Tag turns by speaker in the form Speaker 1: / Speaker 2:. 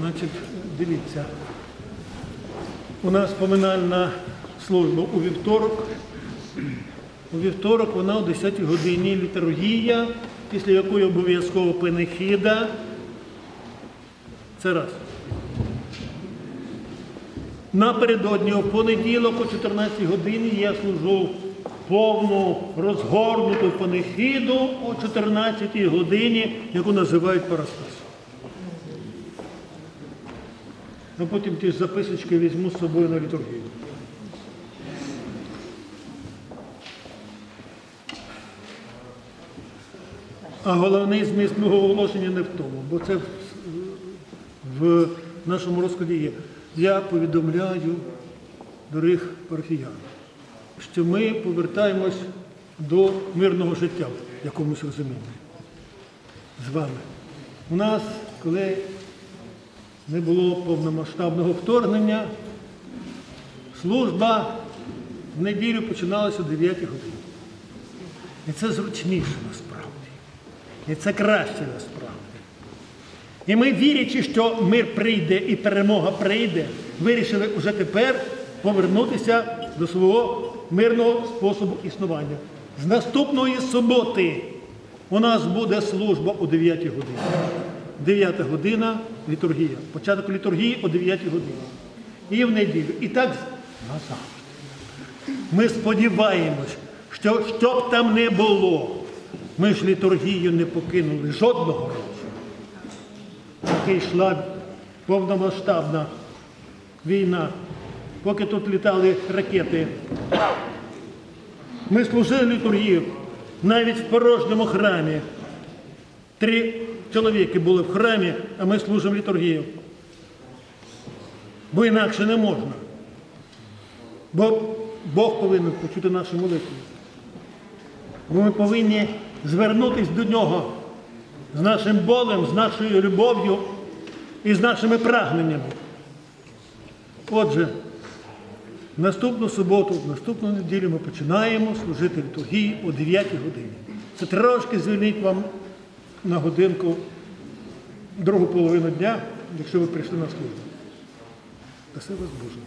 Speaker 1: Значить, дивіться. У нас поминальна служба у вівторок. У вівторок вона о 10 годині літургія, після якої обов'язково панихида. Це раз. Напередодні у понеділок о 14 годині я служу повну розгорнуту панихиду о 14 годині, яку називають Параскас. А потім ті ж записочки візьму з собою на літургію. А головний зміст мого оголошення не в тому, бо це в, в нашому розкладі є. Я повідомляю дорогих парафіян, що ми повертаємось до мирного життя в якомусь розумінні з вами. У нас, коли не було повномасштабного вторгнення, служба в неділю починалася о 9 годині. І це зручніше насправді. І це краще насправді. І ми, вірячи, що мир прийде і перемога прийде, вирішили вже тепер повернутися до свого мирного способу існування. З наступної суботи у нас буде служба о 9 годині. 9 година літургія. Початок літургії о 9 годині. І в неділю. І так назавжди. Ми сподіваємось, що що б там не було, ми ж літургію не покинули жодного разу. Поки йшла повномасштабна війна, поки тут літали ракети. Ми служили літургію навіть в порожньому храмі. Три чоловіки були в храмі, а ми служимо літургію. Бо інакше не можна. Бо Бог повинен почути наші молитви. Бо ми повинні звернутися до нього з нашим болем, з нашою любов'ю і з нашими прагненнями. Отже, наступну суботу, наступну неділю ми починаємо служити літургії о 9 годині. Це трошки звільнить вам на годинку другу половину дня, якщо ви прийшли на службу. Спаси вас Боже.